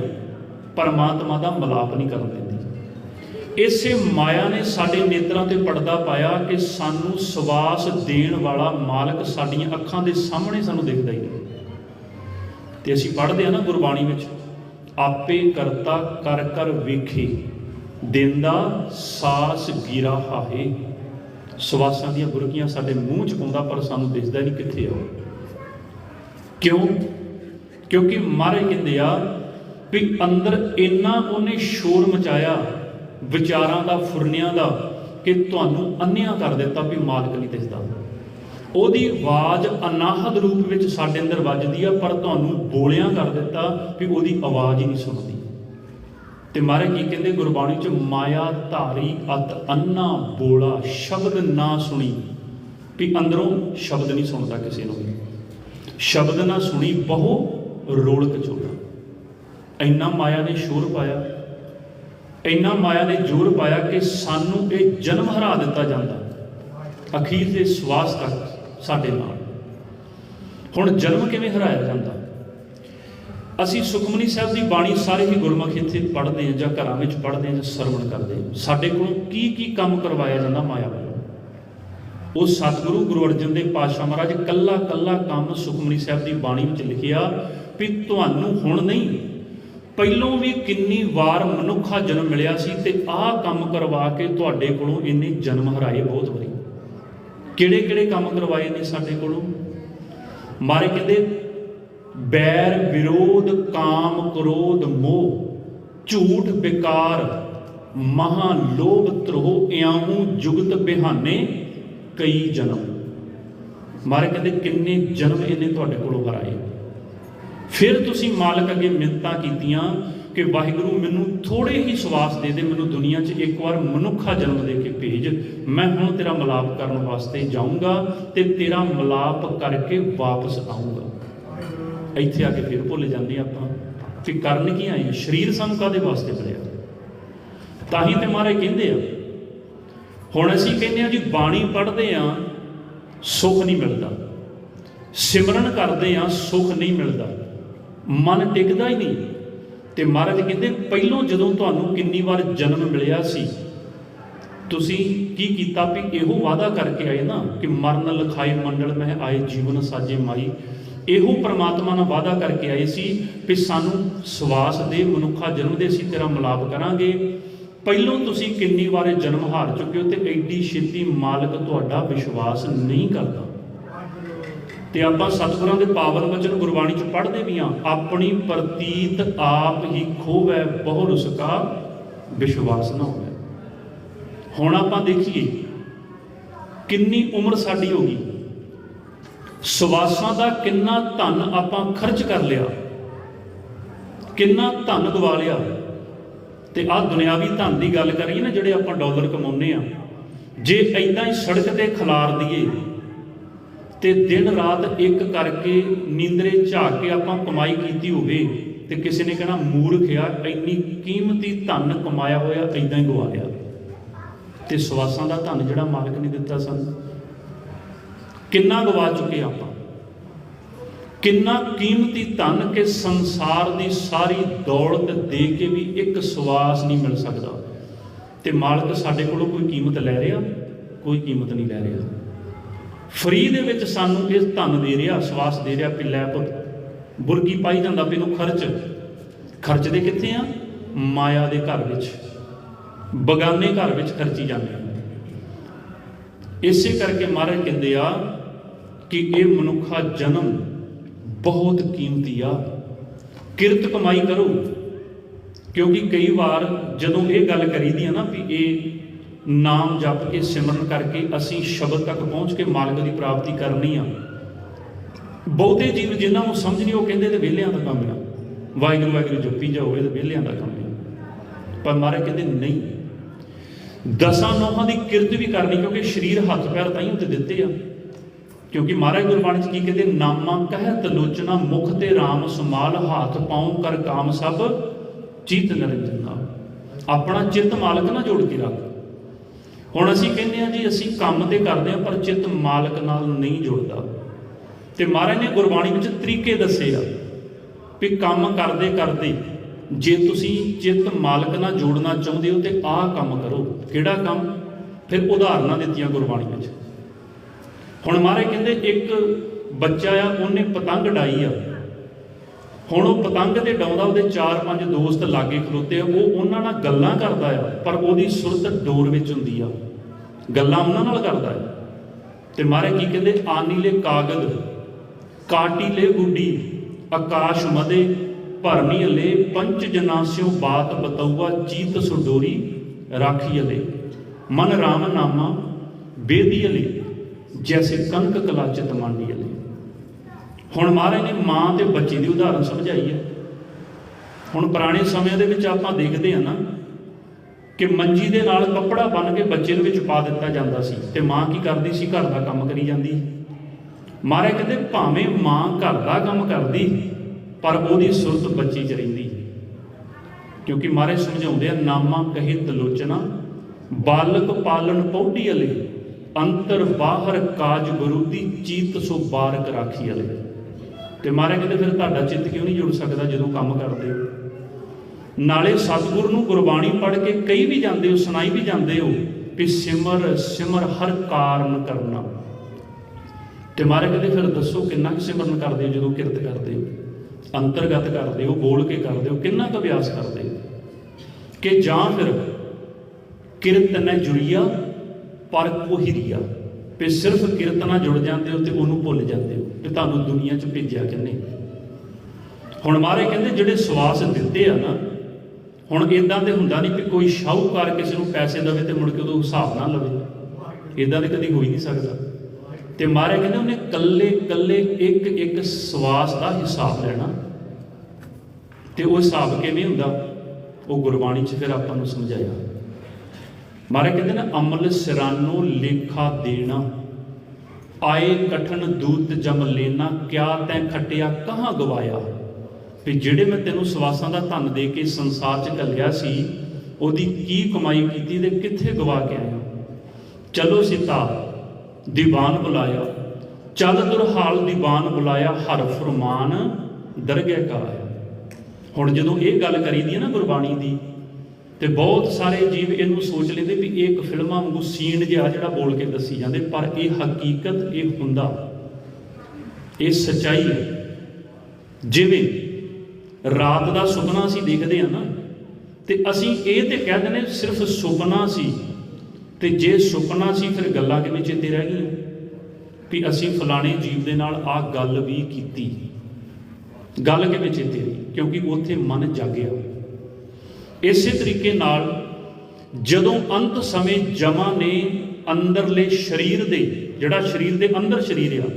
S1: ਪਰਮਾਤਮਾ ਦਾ ਮਲਾਪ ਨਹੀਂ ਕਰਨ ਦਿੰਦੀ। ਇਸੇ ਮਾਇਆ ਨੇ ਸਾਡੇ ਨੇਤਰਾਂ ਤੇ ਪਰਦਾ ਪਾਇਆ ਕਿ ਸਾਨੂੰ ਸਵਾਸ ਦੇਣ ਵਾਲਾ ਮਾਲਕ ਸਾਡੀਆਂ ਅੱਖਾਂ ਦੇ ਸਾਹਮਣੇ ਸਾਨੂੰ ਦਿਖਦਾ ਹੀ ਨਹੀਂ। ਤੇ ਅਸੀਂ ਪੜ੍ਹਦੇ ਆ ਨਾ ਗੁਰਬਾਣੀ ਵਿੱਚ, ਆਪੇ ਕਰਤਾ ਕਰ ਕਰ ਵੇਖੇ, ਦਿੰਦਾ ਸਾਸ ਗੀਰਾ ਹਾਹੇ। ਸਵਾਸਾਂ ਦੀਆਂ ਬੁਰਕੀਆਂ ਸਾਡੇ ਮੂੰਹ ਚ ਪਾਉਂਦਾ, ਪਰ ਸਾਨੂੰ ਦਿਸਦਾ ਨਹੀਂ ਕਿੱਥੇ ਆ ਕਿਉਂ? ਕਿਉਂਕਿ ਮਾਰੇ ਕਹਿੰਦੇ ਆ ਵੀ ਅੰਦਰ ਇੰਨਾ ਉਹਨੇ ਸ਼ੋਰ ਮਚਾਇਆ ਵਿਚਾਰਾਂ ਦਾ, ਫੁਰਨਿਆਂ ਦਾ ਕਿ ਤੁਹਾਨੂੰ ਅੰਨਿਆ ਕਰ ਦਿੱਤਾ ਵੀ ਮਾਲਕ ਨਹੀਂ ਦਿਸਦਾ। ਉਹਦੀ ਆਵਾਜ਼ ਅਨਾਹਦ ਰੂਪ ਵਿੱਚ ਸਾਡੇ ਅੰਦਰ ਵੱਜਦੀ ਆ, ਪਰ ਤੁਹਾਨੂੰ ਬੋਲਿਆਂ ਕਰ ਦਿੱਤਾ ਵੀ ਉਹਦੀ ਆਵਾਜ਼ ਹੀ ਨਹੀਂ ਸੁਣਦੀ। ਤੇ ਮਾਰੇ ਕੀ ਕਹਿੰਦੇ ਗੁਰਬਾਣੀ ਚ? ਮਾਇਆ ਧਾਰੀ ਅਤ ਅੰਨਾ ਬੋਲਾ, ਸ਼ਬਦ ਨਾ ਸੁਣੀ ਵੀ ਅੰਦਰੋਂ ਸ਼ਬਦ ਨਹੀਂ ਸੁਣਦਾ ਕਿਸੇ ਨੂੰ ਸ਼ਬਦ ਨਾ ਸੁਣੀ ਬਹੁ ਰੋਲਕ ਚੋਲਾ ਇੰਨਾ ਮਾਇਆ ਨੇ ਸ਼ੋਰ ਪਾਇਆ। ਇੰਨਾ ਮਾਇਆ ਨੇ ਜ਼ੋਰ ਪਾਇਆ ਕਿ ਸਾਨੂੰ ਇਹ ਜਨਮ ਹਰਾ ਦਿੱਤਾ ਜਾਂਦਾ। ਅਖੀਰ ਦੇ ਸਵਾਸ ਤੱਕ ਸਾਡੇ ਨਾਲ। ਹੁਣ ਜਨਮ ਕਿਵੇਂ ਹਰਾਇਆ ਜਾਂਦਾ? ਅਸੀਂ ਸੁਖਮਨੀ ਸਾਹਿਬ ਦੀ ਬਾਣੀ ਸਾਰੇ ਹੀ ਗੁਰਮੁਖ ਇੱਥੇ ਪੜ੍ਹਦੇ ਹਾਂ ਜਾਂ ਘਰਾਂ ਵਿੱਚ ਪੜ੍ਹਦੇ ਹਾਂ ਜਾਂ ਸਰਵਣ ਕਰਦੇ ਹਾਂ। ਸਾਡੇ ਕੋਲੋਂ ਕੀ ਕੀ ਕੰਮ ਕਰਵਾਇਆ ਜਾਂਦਾ ਮਾਇਆ ਵੱਲੋਂ? ਉਹ ਸਤਿਗੁਰੂ ਗੁਰੂ ਅਰਜਨ ਦੇਵ ਪਾਤਸ਼ਾਹ ਮਹਾਰਾਜ ਕੱਲਾ ਕੱਲਾ ਕੰਮ ਸੁਖਮਨੀ ਸਾਹਿਬ ਦੀ ਬਾਣੀ ਵਿੱਚ ਲਿਖਿਆ ਵੀ ਤੁਹਾਨੂੰ ਹੁਣ ਨਹੀਂ ਪਹਿਲੋਂ ਵੀ ਕਿੰਨੀ ਵਾਰ ਮਨੁੱਖਾ ਜਨਮ ਮਿਲਿਆ ਸੀ ਤੇ ਆਹ ਕੰਮ ਕਰਵਾ ਕੇ ਤੁਹਾਡੇ ਕੋਲੋਂ ਇੰਨੇ ਜਨਮ ਹਰਾਏ ਬਹੁਤ ਵਾਰੀ। ਕਿਹੜੇ ਕਿਹੜੇ ਕੰਮ ਕਰਵਾਏ ਨੇ ਸਾਡੇ ਕੋਲੋਂ? ਮਾਰੇ ਕਹਿੰਦੇ, ਬੈਰ, ਵਿਰੋਧ, ਕਾਮ, ਕ੍ਰੋਧ, ਮੋਹ, ਝੂਠ ਬੇਕਾਰ ਮਹਾ ਲੋਭ ਤਰੋ ਇਉਂ ਜੁਗਤ ਬਿਹਾਨੇ ਕਈ ਜਨਮ। ਮਾਰੇ ਕਹਿੰਦੇ, ਕਿੰਨੇ ਜਨਮ ਇਹਨੇ ਤੁਹਾਡੇ ਕੋਲੋਂ ਹਰਾਏ? ਫਿਰ ਤੁਸੀਂ ਮਾਲਕ ਅੱਗੇ ਮਿੰਤਾਂ ਕੀਤੀਆਂ ਕਿ ਵਾਹਿਗੁਰੂ ਮੈਨੂੰ ਥੋੜੇ ਹੀ ਸਵਾਸ ਦੇ ਦੇ, ਮੈਨੂੰ ਦੁਨੀਆ 'ਚ ਇੱਕ ਵਾਰ ਮਨੁੱਖਾ ਜਨਮ ਦੇ ਕੇ ਭੇਜ। ਮੈਂ ਹੁਣ ਤੇਰਾ ਮਲਾਪ ਕਰਨ ਵਾਸਤੇ ਜਾਊਂਗਾ ਤੇ ਤੇਰਾ ਮਲਾਪ ਕਰਕੇ ਵਾਪਸ ਆਊਂਗਾ। ਇੱਥੇ ਆ ਕੇ ਫਿਰ ਭੁੱਲ ਜਾਂਦੇ ਆਪਾਂ ਕਿ ਕਰਨ ਕੀ ਆਏ ਹਾਂ? ਸਰੀਰ ਸਾਨੂੰ ਕਾਦੇ ਵਾਸਤੇ ਬਣਿਆ ਤਾਂ ਹੀ ਤੇ ਮਾਰੇ ਕਹਿੰਦੇ ਆ, ਹੁਣ ਅਸੀਂ ਕਹਿੰਦੇ ਆ ਜੀ ਬਾਣੀ ਪੜ੍ਹਦੇ ਆ, ਸੁੱਖ ਨਹੀਂ ਮਿਲਦਾ। ਸਿਮਰਨ ਕਰਦੇ ਆ, ਸੁੱਖ ਨਹੀਂ ਮਿਲਦਾ। ਮਨ ਟਿਕਦਾ ਹੀ ਨਹੀਂ। ਤੇ ਮਹਾਰਾਜ ਕਹਿੰਦੇ, ਪਹਿਲੋਂ ਜਦੋਂ ਤੁਹਾਨੂੰ ਕਿੰਨੀ ਵਾਰ ਜਨਮ ਮਿਲਿਆ ਸੀ, ਤੁਸੀਂ ਕੀ ਕੀਤਾ ਵੀ ਇਹੋ ਵਾਅਦਾ ਕਰਕੇ ਆਏ ਨਾ ਕਿ ਮਰਨ ਲਖਾਈ ਮੰਡਲ ਮਹਿ ਆਏ ਜੀਵਨ ਸਾਜੇ ਮਾਈ। ਇਹੋ ਪ੍ਰਮਾਤਮਾ ਨਾਲ ਵਾਅਦਾ ਕਰਕੇ ਆਏ ਸੀ ਕਿ ਸਾਨੂੰ ਸਵਾਸ ਦੇ, ਮਨੁੱਖਾ ਜਨਮ ਦੇ ਅਸੀਂ ਤੇਰਾ ਮਿਲਾਪ ਕਰਾਂਗੇ। ਪਹਿਲੋਂ ਤੁਸੀਂ ਕਿੰਨੀ ਵਾਰ ਜਨਮ ਹਾਰ ਚੁੱਕੇ ਹੋ ਤੇ ਐਡੀ ਛੇਤੀ ਮਾਲਕ ਤੁਹਾਡਾ ਵਿਸ਼ਵਾਸ ਨਹੀਂ ਕਰਦਾ। ਤੇ ਆਪਾਂ ਸਤਿਗੁਰਾਂ ਦੇ ਪਾਵਨ ਵਚਨ ਗੁਰਬਾਣੀ ਚ ਪੜ੍ਹਦੇ ਵੀ ਆ ਆਪਣੀ ਪ੍ਰਤੀਤ ਆਪ ਹੀ ਖੋਵੈ, ਬਹੁ ਰੁਸਕਾ ਵਿਸ਼ਵਾਸ ਨਾ ਹੋਵੇ। ਹੁਣ ਆਪਾਂ ਦੇਖੀਏ, ਕਿੰਨੀ ਉਮਰ ਸਾਡੀ ਹੋ ਗਈ। ਸਵਾਸਾਂ ਦਾ ਕਿੰਨਾ ਧਨ ਆਪਾਂ ਖਰਚ ਕਰ ਲਿਆ। ਕਿੰਨਾ ਧਨ ਗਵਾ ਲਿਆ। ਤੇ ਆਹ ਦੁਨਿਆਵੀ ਧਨ ਦੀ ਗੱਲ ਕਰੀਏ ਨਾ, ਜਿਹੜੇ ਆਪਾਂ ਡਾਲਰ ਕਮਾਉਂਦੇ ਆ ਜੇ ਐਦਾਂ ਹੀ ਸੜਕ ਤੇ ਖਿਲਾਰ ਦਈਏ ਤੇ ਦਿਨ ਰਾਤ ਇੱਕ ਕਰਕੇ ਨੀਂਦਰੇ ਝਾਕ ਕੇ ਆਪਾਂ ਕਮਾਈ ਕੀਤੀ ਹੋਵੇ ਤੇ ਕਿਸੇ ਨੇ ਕਹਿਣਾ, ਮੂਰਖ ਆ, ਇੰਨੀ ਕੀਮਤੀ ਧਨ ਕਮਾਇਆ ਹੋਇਆ ਐਦਾਂ ਹੀ ਗਵਾ ਲਿਆ। ਤੇ ਸਵਾਸਾਂ ਦਾ ਧਨ ਜਿਹੜਾ ਮਾਲਕ ਨੇ ਦਿੱਤਾ ਸਾਨੂੰ। ਕਿੰਨਾ ਗਵਾ ਚੁੱਕੇ ਆਪਾਂ? ਕਿੰਨਾ ਕੀਮਤੀ ਧਨ ਕਿ ਸੰਸਾਰ ਦੀ ਸਾਰੀ ਦੌਲਤ ਦੇ ਕੇ ਵੀ ਇੱਕ ਸਵਾਸ ਨਹੀਂ ਮਿਲ ਸਕਦਾ। ਤੇ ਮਾਲਕ ਸਾਡੇ ਕੋਲੋਂ ਕੋਈ ਕੀਮਤ ਲੈ ਰਿਹਾ? ਕੋਈ ਕੀਮਤ ਨਹੀਂ ਲੈ ਰਿਹਾ। ਫਰੀ ਦੇ ਵਿੱਚ ਸਾਨੂੰ ਇਹ ਧਨ ਦੇ ਰਿਹਾ, ਸਵਾਸ ਦੇ ਰਿਹਾ ਵੀ ਲੈ ਪੁੱਤ ਬੁਰਕੀ ਪਾਈ ਜਾਂਦਾ ਵੀ ਨੂੰ ਖਰਚ। ਖਰਚਦੇ ਕਿੱਥੇ ਆ? ਮਾਇਆ ਦੇ ਘਰ ਵਿੱਚ, ਬਗਾਨੇ ਘਰ ਵਿੱਚ ਖਰਚੀ ਜਾਂਦੇ ਇਸੇ ਕਰਕੇ ਮਹਾਰਾਜ ਕਹਿੰਦੇ ਆ ਕਿ ਇਹ ਮਨੁੱਖਾ ਜਨਮ ਬਹੁਤ ਕੀਮਤੀ ਆ। ਕਿਰਤ ਕਮਾਈ ਕਰੋ, ਕਿਉਂਕਿ ਕਈ ਵਾਰ ਜਦੋਂ ਇਹ ਗੱਲ ਕਰੀਦੀ ਆ ਨਾ ਵੀ ਇਹ ਨਾਮ ਜਪ ਕੇ ਸਿਮਰਨ ਕਰਕੇ ਅਸੀਂ ਸ਼ਬਦ ਤੱਕ ਪਹੁੰਚ ਕੇ ਮਾਲਕ ਦੀ ਪ੍ਰਾਪਤੀ ਕਰਨੀ ਆ। ਬਹੁਤੇ ਜੀਵ ਜਿਨ੍ਹਾਂ ਨੂੰ ਸਮਝ ਨਹੀਂ, ਉਹ ਕਹਿੰਦੇ ਤੇ ਵਿਹਲਿਆਂ ਦਾ ਕੰਮ ਆ। ਵਾਹਿਗੁਰੂ ਵਾਹਿਗੁਰੂ, ਜਪੀ ਜਾਓ, ਇਹ ਤੇ ਵਿਹਲਿਆਂ ਦਾ ਕੰਮ ਆ। ਪਰ ਮਹਾਰਾਜ ਕਹਿੰਦੇ, ਨਹੀਂ। ਦਸਾਂ ਨੌਹਾਂ ਦੀ ਕਿਰਤ ਵੀ ਕਰਨੀ, ਕਿਉਂਕਿ ਸਰੀਰ ਹੱਥ ਪੈਰ ਤਾਂ ਹੀ ਉੱਤੇ ਦਿੱਤੇ ਆ। ਕਿਉਂਕਿ ਮਹਾਰਾਜ ਗੁਰਬਾਣੀ ਚ ਕੀ ਕਹਿੰਦੇ, ਨਾਮਾ ਕਹਿ ਤਲੋਚਨਾ ਮੁਖ ਤੇ RAM ਸਮਾਲ ਹੱਥ ਪਾਉ ਕਰ ਕਾਮ ਸਭ, ਚਿਤ ਨਿਰੰਜਨਾ ਆਪਣਾ ਚਿੱਤ ਮਾਲਕ ਨਾਲ ਜੋੜ ਕੇ ਰੱਖ। ਹੁਣ ਅਸੀਂ ਕਹਿੰਦੇ ਆ ਜੀ, ਅਸੀਂ ਕੰਮ ਤੇ ਕਰਦੇ ਆ ਪਰ ਚਿੱਤ ਮਾਲਕ ਨਾਲ ਨਹੀਂ ਜੁੜਦਾ। ਤੇ ਮਹਾਰਾਜ ਨੇ ਗੁਰਬਾਣੀ ਵਿੱਚ ਤਰੀਕੇ ਦੱਸੇ ਆ ਵੀ ਕੰਮ ਕਰਦੇ ਕਰਦੇ ਜੇ ਤੁਸੀਂ ਚਿੱਤ ਮਾਲਕ ਨਾਲ ਜੋੜਨਾ ਚਾਹੁੰਦੇ ਹੋ ਤੇ ਆਹ ਕੰਮ ਕਰੋ। ਕਿਹੜਾ ਕੰਮ? ਫਿਰ ਉਦਾਹਰਨਾਂ ਦਿੱਤੀਆਂ ਗੁਰਬਾਣੀ ਵਿੱਚ। ਹੁਣ ਮਹਾਰਾਜ ਕਹਿੰਦੇ, ਇੱਕ ਬੱਚਾ ਆ, ਉਹਨੇ ਪਤੰਗ ਡਾਈ ਆ। ਹੁਣ ਉਹ ਪਤੰਗ ਤੇ ਡਾਉਂਦਾ, ਉਹਦੇ 4-5 ਦੋਸਤ ਲਾਗੇ ਖਲੋਤੇ ਆ, ਉਹ ਉਹਨਾਂ ਨਾਲ ਗੱਲਾਂ ਕਰਦਾ ਆ, ਪਰ ਉਹਦੀ ਸੁਰਤ ਡੋਰ ਵਿੱਚ ਹੁੰਦੀ ਆ। ਗੱਲਾਂ ਉਹਨਾਂ ਨਾਲ ਕਰਦਾ ਆ। ਤੇ ਮਾਰੇ ਕੀ ਕਹਿੰਦੇ? ਆਨੀਲੇ ਕਾਗਦ, ਕਾਟੀਲੇ ਗੁੱਡੀ, ਆਕਾਸ਼ ਮਦੇ, ਭਰਨੀ ਲੈ ਪੰਚ ਜਨਾਸਿਓ ਬਾਤ ਬਤਉਆ ਚੀਤ ਸੁਡੋਰੀ ਰਾਖੀ ਲੈ ਮਨ ਰਾਮ ਨਾਮਾ, ਬੇਦੀ ਲੈ ਜੈਸੇ ਕਨਕ ਕਲਾਚਿਤ ਮਾਂਡੀ ਲੈ ਹੁਣ ਮਹਾਰਾਜ ਨੇ ਮਾਂ ਤੇ ਬੱਚੇ ਦੀ ਉਦਾਹਰਨ ਸਮਝਾਈ ਹੈ ਹੁਣ ਪੁਰਾਣੇ ਸਮਿਆਂ ਦੇ ਵਿੱਚ ਆਪਾਂ ਦੇਖਦੇ ਹਾਂ ਨਾ ਕਿ ਮੰਜੀ ਦੇ ਨਾਲ ਕੱਪੜਾ ਬੰਨ ਕੇ ਬੱਚੇ ਨੂੰ ਵਿੱਚ ਪਾ ਦਿੱਤਾ ਜਾਂਦਾ ਸੀ ਤੇ ਮਾਂ ਕੀ ਕਰਦੀ ਸੀ? ਘਰ ਦਾ ਕੰਮ ਕਰੀ ਜਾਂਦੀ। ਮਹਾਰਾਜ ਕਹਿੰਦੇ, ਭਾਵੇਂ ਮਾਂ ਘਰ ਦਾ ਕੰਮ ਕਰਦੀ, ਪਰ ਉਹਦੀ ਸੁਰਤ ਬੱਚੀ ਚ ਰਹਿੰਦੀ। ਕਿਉਂਕਿ ਮਹਾਰਾਜ ਸਮਝਾਉਂਦੇ ਆ, ਨਾਮਾ ਕਹੇ ਤਲੋਚਨਾ, ਬਾਲਕ ਪਾਲਣ ਪੌਡੀ ਅਲੇ, ਅੰਤਰ ਬਾਹਰ ਕਾਜ ਗੁਰੂ ਦੀ ਚੀਤ ਸੋ ਬਾਰਕ ਰਾਖੀ ਅਲੇ। ਤੇ ਮਹਾਰਾਜ ਕਹਿੰਦੇ, ਫਿਰ ਤੁਹਾਡਾ ਚਿੱਤ ਕਿਉਂ ਨਹੀਂ ਜੁੜ ਸਕਦਾ ਜਦੋਂ ਕੰਮ ਕਰਦੇ ਹੋ? ਨਾਲੇ ਸਤਿਗੁਰ ਨੂੰ ਗੁਰਬਾਣੀ ਪੜ੍ਹ ਕੇ ਕਈ ਵੀ ਜਾਂਦੇ ਹੋ, ਸੁਣਾਈ ਵੀ ਜਾਂਦੇ ਹੋ ਕਿ ਸਿਮਰ ਸਿਮਰ ਹਰ ਕਾਰਨ ਕਰਨਾ। ਤੇ ਮਹਾਰਾਜ ਕਹਿੰਦੇ, ਫਿਰ ਦੱਸੋ ਕਿੰਨਾ ਕੁ ਸਿਮਰਨ ਕਰਦੇ ਹੋ ਜਦੋਂ ਕਿਰਤ ਕਰਦੇ ਹੋ? ਅੰਤਰਗਤ ਕਰਦੇ ਹੋ, ਬੋਲ ਕੇ ਕਰਦੇ ਹੋ, ਕਿੰਨਾ ਕੁ ਅਭਿਆਸ ਕਰਦੇ ਹੋ? ਕਿ ਜਾਂ ਫਿਰ ਕਿਰਤ ਨਾਲ ਜੁੜੀਆ, ਪਰ ਕੋਹਿਰੀਆ ਵੀ ਸਿਰਫ ਕਿਰਤ ਨਾਲ ਜੁੜ ਜਾਂਦੇ ਹੋ ਤੇ ਉਹਨੂੰ ਭੁੱਲ ਜਾਂਦੇ ਹੋ। ਕਿ ਤੁਹਾਨੂੰ ਦੁਨੀਆ 'ਚ ਭੇਜਿਆ ਕਿੰਨੇ? ਹੁਣ ਮਾਰੇ ਕਹਿੰਦੇ ਜਿਹੜੇ ਸਵਾਸ ਦਿੱਤੇ ਆ ਨਾ, ਹੁਣ ਇਦਾਂ ਦੇ ਹੁੰਦਾ ਨਹੀਂ ਕਿ ਕੋਈ ਸ਼ਾਹੂਕਾਰ ਕਿਸੇ ਨੂੰ ਪੈਸੇ ਦੇਵੇ ਤੇ ਮੁੜ ਕੇ ਉਹਦਾ ਹਿਸਾਬ ਨਾ ਲਵੇ। ਇਦਾਂ ਦੇ ਕਦੀ ਹੋ ਹੀ ਨਹੀਂ ਸਕਦਾ। ਤੇ ਮਾਰੇ ਕਹਿੰਦੇ ਉਹਨੇ ਕੱਲੇ ਕੱਲੇ ਇੱਕ ਇੱਕ ਸਵਾਸ ਦਾ ਹਿਸਾਬ ਲੈਣਾ। ਤੇ ਉਹ ਹਿਸਾਬ ਕਿਵੇਂ ਹੁੰਦਾ? ਉਹ ਗੁਰਬਾਣੀ 'ਚ ਫਿਰ ਆਪਾਂ ਨੂੰ ਸਮਝਾਇਆ। ਮਾਰੇ ਕਹਿੰਦੇ ਨਾ, ਅਮਲ ਸਿਰਾਨੋ ਲੇਖਾ ਦੇਣਾ। ਆਏ ਕਠਨ ਦੂਤ ਜਮ ਲੈਣਾ ਕਿਆ ਤੈਂ ਖਟਿਆ, ਕਹਾਂ ਗਵਾਇਆ? ਵੀ ਜਿਹੜੇ ਮੈਂ ਤੈਨੂੰ ਸਵਾਸਾਂ ਦਾ ਧਨ ਦੇ ਕੇ ਸੰਸਾਰ 'ਚ ਘੱਲਿਆ ਸੀ, ਉਹਦੀ ਕੀ ਕਮਾਈ ਕੀਤੀ ਤੇ ਕਿੱਥੇ ਗਵਾ ਕੇ ਆਇਆ? ਚਲੋ ਸੀਤਾ, ਦੀਵਾਨ ਬੁਲਾਇਆ। ਚੱਲ ਦੁਰਹਾਲ ਦੀਵਾਨ ਬੁਲਾਇਆ, ਹਰ ਫਰਮਾਨ ਦਰਗਹਿ ਕਾ ਆਇਆ ਹੁਣ ਜਦੋਂ ਇਹ ਗੱਲ ਕਰੀਦੀ ਹੈ ਨਾ ਗੁਰਬਾਣੀ ਦੀ ਤੇ ਬਹੁਤ ਸਾਰੇ ਜੀਵ ਇਹਨੂੰ ਸੋਚ ਲੈਂਦੇ ਵੀ ਇਹ ਇੱਕ ਫਿਲਮਾਂ ਵਾਂਗੂ ਸੀਨ ਜਿਹਾ ਜਿਹੜਾ ਬੋਲ ਕੇ ਦੱਸੀ ਜਾਂਦੇ, ਪਰ ਇਹ ਹਕੀਕਤ ਇਹ ਹੁੰਦਾ। ਇਹ ਸਚਾਈ ਹੈ। ਜਿਵੇਂ ਰਾਤ ਦਾ ਸੁਪਨਾ ਅਸੀਂ ਦੇਖਦੇ ਹਾਂ ਨਾ, ਤੇ ਅਸੀਂ ਇਹ ਤੇ ਕਹਿ ਦਿੰਦੇ ਸਿਰਫ ਸੁਪਨਾ ਸੀ, ਤੇ ਜੇ ਸੁਪਨਾ ਸੀ ਫਿਰ ਗੱਲਾਂ ਕਿਵੇਂ ਚੇਤੇ ਰਹਿ ਗਈਆਂ? ਵੀ ਅਸੀਂ ਫਲਾਣੇ ਜੀਵ ਦੇ ਨਾਲ ਆਹ ਗੱਲ ਵੀ ਕੀਤੀ। ਗੱਲ ਕਿਵੇਂ ਚੇਤੇ ਰਹੀ? ਕਿਉਂਕਿ ਉੱਥੇ ਮਨ ਜਾਗਿਆ। ਇਸੇ ਤਰੀਕੇ ਨਾਲ ਜਦੋਂ ਅੰਤ ਸਮੇਂ ਜਮਾ ਨੇ ਅੰਦਰਲੇ ਸਰੀਰ ਦੇ, ਜਿਹੜਾ ਸਰੀਰ ਦੇ ਅੰਦਰ ਸਰੀਰ ਆ,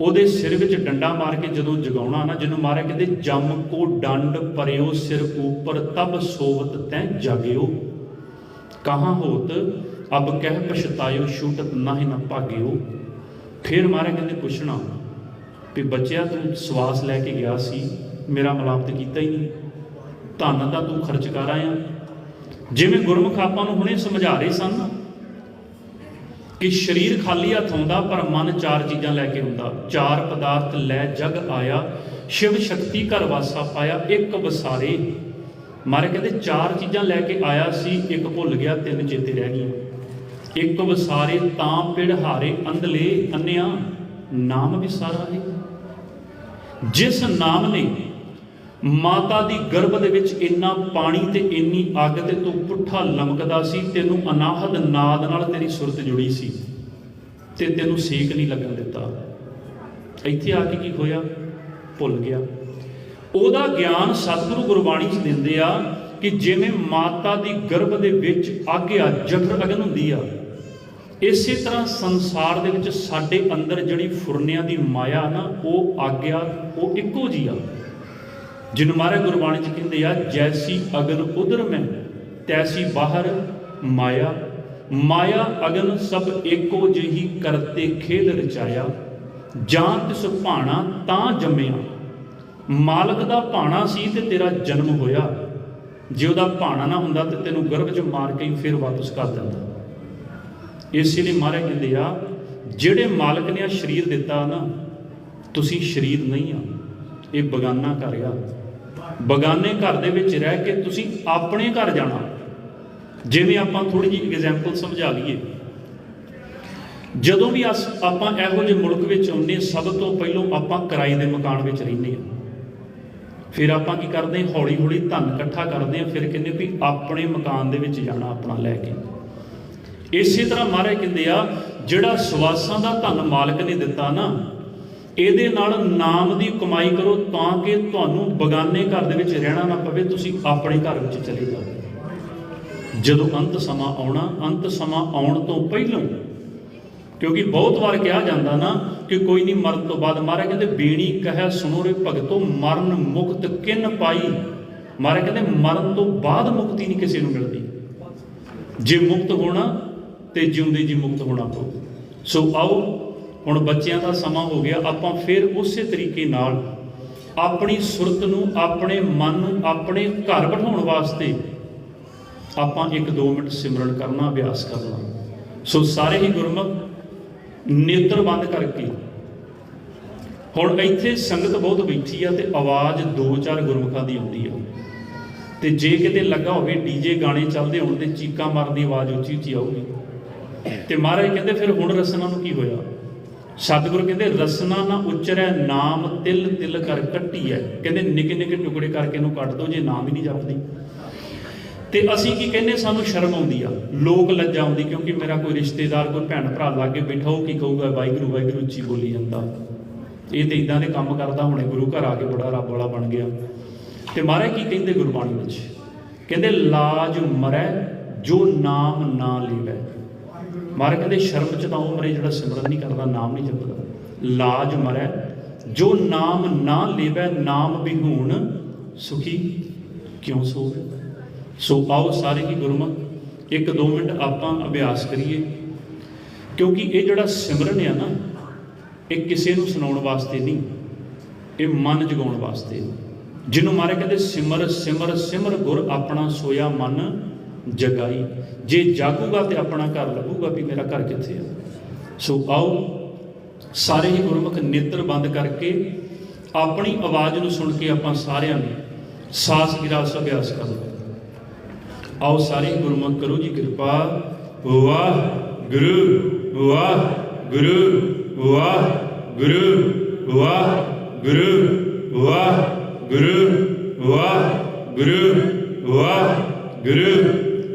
S1: ਉਹਦੇ ਸਿਰ ਵਿੱਚ ਡੰਡਾ ਮਾਰ ਕੇ ਜਦੋਂ ਜਗਾਉਣਾ ਨਾ, ਜਿਹਨੂੰ ਮਾਰਿਆ ਕਹਿੰਦੇ ਜਮ ਕੋ ਡੰਡ ਪਰਿਓ ਸਿਰ ਉਪਰ, ਤਬ ਸੋਵਤ ਤੈ ਜਾਗਿਓ। ਕਹਾਂ ਹੋਤ, ਅਬ ਕਹਿ ਪਛਤਾਇਓ ਛੂਟਤ ਨਾਹਿ ਨਾ ਭਾਗਿਓ। ਫਿਰ ਮਾਰਿਆ ਕਹਿੰਦੇ ਪੁੱਛਣਾ, ਵੀ ਬੱਚਿਆ ਤੂੰ ਸਵਾਸ ਲੈ ਕੇ ਗਿਆ ਸੀ, ਮੇਰਾ ਮਲਾਮਤ ਕੀਤਾ ਹੀ ਨਹੀਂ। ਧਨ ਦਾ ਤੂੰ ਖਰਚ ਕਰ ਆਇਆ। ਜਿਵੇਂ ਗੁਰਮੁਖ ਆਪਾਂ ਨੂੰ ਹੁਣੇ ਸਮਝਾ ਰਹੇ ਸਨ ਕਿ ਸਰੀਰ ਖਾਲੀ ਹੱਥ ਹੁੰਦਾ ਪਰ ਮਨ ਚਾਰ ਚੀਜ਼ਾਂ ਲੈ ਕੇ ਹੁੰਦਾ। ਚਾਰ ਪਦਾਰਥ ਲੈ ਜਗ ਆਇਆ, ਸ਼ਿਵ ਸ਼ਕਤੀ ਘਰ ਵਾਸਾ ਪਾਇਆ, ਇੱਕ ਵਸਾਰੇ। ਮਾਰੇ ਕਹਿੰਦੇ ਚਾਰ ਚੀਜ਼ਾਂ ਲੈ ਕੇ ਆਇਆ ਸੀ, ਇੱਕ ਭੁੱਲ ਗਿਆ, ਤਿੰਨ ਚੇਤੇ ਰਹਿ ਗਈਆਂ। ਇੱਕ ਵਸਾਰੇ ਤਾਂ ਪਿੜ ਹਾਰੇ, ਅੰਧਲੇ ਅੰਨਿਆ, ਨਾਮ ਵਿਸਾਰਾ ਹੈ। ਜਿਸ ਨਾਮ ਨੇ ਮਾਤਾ ਦੀ ਗਰਭ ਦੇ ਵਿੱਚ ਇੰਨਾ ਪਾਣੀ ਤੇ ਇੰਨੀ ਅੱਗ ਤੇ ਤੂੰ ਪੁੱਠਾ ਲਮਕਦਾ ਸੀ, ਤੈਨੂੰ ਅਨਾਹਦ ਨਾਦ ਨਾਲ ਤੇਰੀ ਸੁਰਤ ਜੁੜੀ ਸੀ ਤੇ ਤੈਨੂੰ ਸੇਕ ਨਹੀਂ ਲੱਗਣ ਦਿੱਤਾ। ਇੱਥੇ ਆ ਕੇ ਕੀ ਹੋਇਆ? ਭੁੱਲ ਗਿਆ। ਉਹਦਾ ਗਿਆਨ ਸਤਿਗੁਰੂ ਗੁਰਬਾਣੀ 'ਚ ਦਿੰਦੇ ਆ ਕਿ ਜਿਵੇਂ ਮਾਤਾ ਦੀ ਗਰਭ ਦੇ ਵਿੱਚ ਆਗਿਆ ਆ, ਜਠਰ ਅਗਨ ਹੁੰਦੀ ਆ, ਇਸੇ ਤਰ੍ਹਾਂ ਸੰਸਾਰ ਦੇ ਵਿੱਚ ਸਾਡੇ ਅੰਦਰ ਜਿਹੜੀ ਫੁਰਨਿਆਂ ਦੀ ਮਾਇਆ ਨਾ, ਉਹ ਆਗਿਆ ਉਹ ਇੱਕੋ ਜੀ ਆ। ਜਿਹਨੂੰ ਮਾਰੇ ਗੁਰਬਾਣੀ ਚ ਕਹਿੰਦੇ ਆ, ਜੈਸੀ ਅਗਨ ਉਧਰ ਮੈਂ, ਤੈਸੀ ਬਾਹਰ ਮਾਇਆ। ਮਾਇਆ ਅਗਨ ਸਭ ਏਕੋ ਜਿਹੀ ਕਰਤੇ ਖੇਲ ਰਚਾਇਆ। ਜਾਂ ਤਿਸ ਭਾਣਾ ਤਾਂ ਜੰਮਿਆ। ਮਾਲਕ ਦਾ ਭਾਣਾ ਸੀ ਤੇ ਤੇਰਾ ਜਨਮ ਹੋਇਆ। ਜੇ ਉਹਦਾ ਭਾਣਾ ਨਾ ਹੁੰਦਾ ਤੇ ਤੈਨੂੰ ਗਰਭ 'ਚ ਮਾਰ ਕੇ ਹੀ ਫਿਰ ਵਾਪਸ ਕਰ ਦਿੰਦਾ। ਇਸੇ ਲਈ ਮਹਾਰਾਜ ਕਹਿੰਦੇ ਆ, ਜਿਹੜੇ ਮਾਲਕ ਨੇ ਆ ਸਰੀਰ ਦਿੱਤਾ ਨਾ, ਤੁਸੀਂ ਸਰੀਰ ਨਹੀਂ ਆ, ਇਹ ਬਗਾਨਾ ਘਰ ਆ ਬਗਾਨੇ ਘਰ ਦੇ ਵਿੱਚ ਰਹਿ ਕੇ ਤੁਸੀਂ ਆਪਣੇ ਘਰ ਜਾਣਾ। ਜਿਵੇਂ ਆਪਾਂ ਥੋੜੀ ਜਿਹੀ ਐਗਜ਼ਾਮਪਲ ਸਮਝਾ ਲਈਏ। ਜਦੋਂ ਵੀ ਅਸ, ਆਪਾਂ ਇਹੋ ਜਿਹੇ ਮੁਲਕ ਵਿੱਚ ਆਉਂਦੇ ਸਭ ਤੋਂ ਪਹਿਲਾਂ ਆਪਾਂ ਕਿਰਾਏ ਦੇ ਮਕਾਨ ਵਿੱਚ ਰਹਿੰਦੇ ਆ ਫਿਰ ਆਪਾਂ ਕੀ ਕਰਦੇ ਹਾਂ ਹੌਲੀ ਹੌਲੀ ਧਨ ਇਕੱਠਾ ਕਰਦੇ ਆ ਫਿਰ ਕਹਿੰਦੇ ਵੀ ਆਪਣੇ ਮਕਾਨ ਦੇ ਵਿੱਚ ਜਾਣਾ ਆਪਣਾ ਲੈ ਕੇ। ਇਸੇ ਤਰ੍ਹਾਂ ਮਹਾਰਾਜ ਕਹਿੰਦੇ ਆ, ਜਿਹੜਾ ਸਵਾਸਾਂ ਦਾ ਧਨ ਮਾਲਕ ਨੇ ਦਿੱਤਾ ਨਾ ਇਹਦੇ ਨਾਲ ਨਾਮ ਦੀ ਕਮਾਈ ਕਰੋ ਤਾਂ ਕਿ ਤੁਹਾਨੂੰ ਬਗਾਨੇ ਘਰ ਦੇ ਵਿੱਚ ਰਹਿਣਾ ਨਾ ਪਵੇ, ਤੁਸੀਂ ਆਪਣੇ ਘਰ ਵਿੱਚ ਚਲੇ ਜਾਓ। ਜਦੋਂ ਅੰਤ ਸਮਾਂ ਆਉਣਾ, ਅੰਤ ਸਮਾਂ ਆਉਣ ਤੋਂ ਪਹਿਲਾਂ, ਕਿਉਂਕਿ ਬਹੁਤ ਵਾਰ ਕਿਹਾ ਜਾਂਦਾ ਨਾ ਕਿ ਕੋਈ ਨਹੀਂ ਮਰਨ ਤੋਂ ਬਾਅਦ ਮਹਾਰਾਜ ਕਹਿੰਦੇ, ਬੇਣੀ ਕਹੈ ਸੁਣੋ ਰੇ ਭਗਤੋ, ਮਰਨ ਮੁਕਤ ਕਿਨ ਪਾਈ? ਮਹਾਰਾਜ ਕਹਿੰਦੇ, ਮਰਨ ਤੋਂ ਬਾਅਦ ਮੁਕਤੀ ਨਹੀਂ ਕਿਸੇ ਨੂੰ ਮਿਲਦੀ। ਜੇ ਮੁਕਤ ਹੋਣਾ ਤੇ ਜਿਉਂਦੇ ਜੀ ਮੁਕਤ ਹੋਣਾ ਪਊ। ਸੋ ਆਓ ਹੁਣ ਬੱਚਿਆਂ ਦਾ ਸਮਾਂ ਹੋ ਗਿਆ, ਆਪਾਂ ਫਿਰ ਉਸੇ ਤਰੀਕੇ ਨਾਲ ਆਪਣੀ ਸੁਰਤ ਨੂੰ, ਆਪਣੇ ਮਨ ਨੂੰ, ਆਪਣੇ ਘਰ ਬਿਠਾਉਣ ਵਾਸਤੇ ਆਪਾਂ 1-2 ਮਿੰਟ ਸਿਮਰਨ ਕਰਨਾ, ਅਭਿਆਸ ਕਰਨਾ। ਸੋ ਸਾਰੇ ਹੀ ਗੁਰਮੁਖ ਨੇਤਰ ਬੰਦ ਕਰਕੇ ਹੁਣ ਇੱਥੇ ਸੰਗਤ ਬਹੁਤ ਬੈਠੀ ਆ ਤੇ ਆਵਾਜ਼ ਦੋ ਚਾਰ ਗੁਰਮੁਖਾਂ ਦੀ ਆਉਂਦੀ ਆ। ਤੇ ਜੇ ਕਿਤੇ ਲੱਗਾ ਹੋਵੇ ਡੀਜੇ ਗਾਣੇ ਚੱਲਦੇ ਹੋਣ ਤੇ ਚੀਕਾਂ ਮਾਰਨ ਦੀ ਆਵਾਜ਼ ਉੱਚੀ ਉੱਚੀ ਆਊਗੀ। ਤੇ ਮਹਾਰਾਜ ਕਹਿੰਦੇ ਫਿਰ ਹੁਣ ਰਸਨਾ ਨੂੰ ਕੀ ਹੋਇਆ? ਸਤਿਗੁਰੂ ਕਹਿੰਦੇ, ਰਸਨਾ ਨਾ ਉਚਰੈ, ਨਾਮ ਤਿਲ ਤਿਲ ਕਰ ਕੱਟੀ ਹੈ ਕਹਿੰਦੇ, ਨਿੱਕੇ ਨਿੱਕੇ ਟੁਕੜੇ ਕਰਕੇ ਇਹਨੂੰ ਕੱਟ ਦੋ, ਜੇ ਨਾਮ ਹੀ ਨਹੀਂ ਜਪਦੀ। ਤੇ ਅਸੀਂ ਕੀ ਕਹਿੰਦੇ, ਸਾਨੂੰ ਸ਼ਰਮ ਆਉਂਦੀ ਆ। ਲੋਕ ਲੱਜਾ ਆਉਂਦੀ, ਕਿਉਂਕਿ ਮੇਰਾ ਕੋਈ ਰਿਸ਼ਤੇਦਾਰ, ਕੋਈ ਭੈਣ ਭਰਾ ਲਾਗੇ ਬੈਠਾ, ਉਹ ਕੀ ਕਹੂਗਾ, ਵਾਹਿਗੁਰੂ ਵਾਹਿਗੁਰੂ, ਉੱਚੀ ਬੋਲੀ ਜਾਂਦਾ। ਇਹ ਤੇ ਇਦਾਂ ਦੇ ਕੰਮ ਕਰਦਾ, ਹੁਣੇ ਗੁਰੂ ਘਰ ਆ ਕੇ ਬੜਾ ਰੱਬ ਵਾਲਾ ਬਣ ਗਿਆ। ਤੇ ਮਹਾਰਾਜ ਕੀ ਕਹਿੰਦੇ ਗੁਰਬਾਣੀ ਵਿੱਚ? ਕਹਿੰਦੇ, ਲਾਜ ਮਰੈ, ਜੋ ਨਾਮ ਨਾ ਲੇਵੈ। ਮਹਾਰਾਜ ਕਹਿੰਦੇ ਸ਼ਰਮ ਚ ਤਾਂ ਉਹ ਮਰੇ ਜਿਹੜਾ ਸਿਮਰਨ ਨਹੀਂ ਕਰਦਾ, ਨਾਮ ਨਹੀਂ ਜਪਦਾ। ਲਾਜ ਮਰੈ, ਜੋ ਨਾਮ ਨਾ ਲੇਵੈ, ਨਾਮ ਬਿਹੂਣ ਸੁਖੀ ਕਿਉਂ ਸੋਵੇ? ਸੋ ਆਓ ਸਾਰੇ ਹੀ ਗੁਰਮੁਖ ਇੱਕ ਦੋ ਮਿੰਟ ਆਪਾਂ ਅਭਿਆਸ ਕਰੀਏ। ਕਿਉਂਕਿ ਇਹ ਜਿਹੜਾ ਸਿਮਰਨ ਆ ਨਾ, ਇਹ ਕਿਸੇ ਨੂੰ ਸੁਣਾਉਣ ਵਾਸਤੇ ਨਹੀਂ, ਇਹ ਮਨ ਜਗਾਉਣ ਵਾਸਤੇ। ਜਿਹਨੂੰ ਮਾਰੇ ਕਹਿੰਦੇ ਸਿਮਰ ਸਿਮਰ ਸਿਮਰ ਗੁਰ ਆਪਣਾ ਸੋਇਆ ਮਨ ਜਗਾਈ। ਜੇ ਜਾਗੂਗਾ ਤੇ ਆਪਣਾ ਘਰ ਲੱਭੂਗਾ ਵੀ ਮੇਰਾ ਘਰ ਕਿੱਥੇ ਆ? ਸੋ ਆਓ ਸਾਰੇ ਹੀ ਗੁਰਮੁਖ ਨੇਤਰ ਬੰਦ ਕਰਕੇ ਆਪਣੀ ਆਵਾਜ਼ ਨੂੰ ਸੁਣ ਕੇ ਆਪਾਂ ਸਾਰਿਆਂ ਨੇ ਸਾਸ ਗਿਰਾਸ ਅਭਿਆਸ ਕਰੋ ਆਓ ਸਾਰੇ ਗੁਰਮੁਖ ਕਰੋ ਜੀ ਕਿਰਪਾ। ਵਾਹ ਗੁਰੂ ਵਾਹ ਗੁਰੂ ਵਾਹ ਗੁਰੂ ਵਾਹ ਗੁਰੂ ਵਾਹ ਗੁਰੂ ਵਾਹ ਗੁਰੂ ਵਾਹ ਗੁਰੂ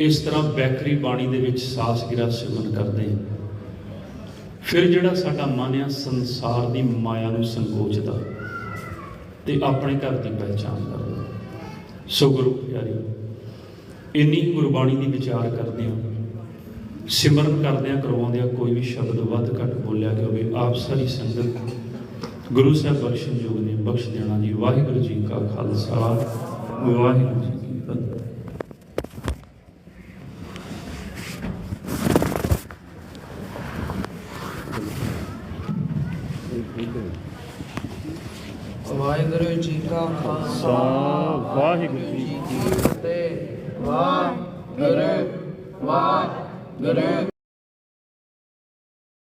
S1: ਇਸ ਤਰ੍ਹਾਂ ਬੈਕਰੀ ਬਾਣੀ ਦੇ ਵਿੱਚ ਸਾਸ ਗਿਰਾ ਸਿਮਰਨ ਕਰਦੇ ਹਾਂ। ਫਿਰ ਜਿਹੜਾ ਸਾਡਾ ਮਨ ਆ ਸੰਸਾਰ ਦੀ ਮਾਇਆ ਨੂੰ ਸੰਕੋਚਦਾ ਤੇ ਆਪਣੇ ਘਰ ਦੀ ਪਹਿਚਾਣ ਕਰਦਾ। ਸੋ ਗੁਰੂ ਪਿਆਰੀ, ਇੰਨੀ ਗੁਰਬਾਣੀ ਦੀ ਵਿਚਾਰ ਕਰਦੇ ਹਾਂ। ਸਿਮਰਨ ਕਰਦਿਆਂ ਕਰਵਾਉਂਦਿਆਂ ਕੋਈ ਵੀ ਸ਼ਬਦ ਵੱਧ ਘੱਟ ਬੋਲਿਆ ਗਿਆ ਹੋਵੇ, ਆਪ ਸਾਰੀ ਸੰਗਤ ਗੁਰੂ ਸਾਹਿਬ ਬਖਸ਼ਣ ਯੋਗ ਨੇ ਬਖਸ਼ ਦੇਣਾ ਜੀ। ਵਾਹਿਗੁਰੂ ਜੀ ਕਾ ਖਾਲਸਾ, ਵਾਹਿਗੁਰੂ ਜੀ ਕੀ ਫਤਿਹ
S2: ਵਾਹਿਗੁਰੂ ਜੀ ਕਾ ਖਾਲਸਾ
S3: ਵਾਹਿਗੁਰੂ ਜੀ
S2: ਕੀ ਫਤਿਹ ਵਾਹਿਗੁਰੂ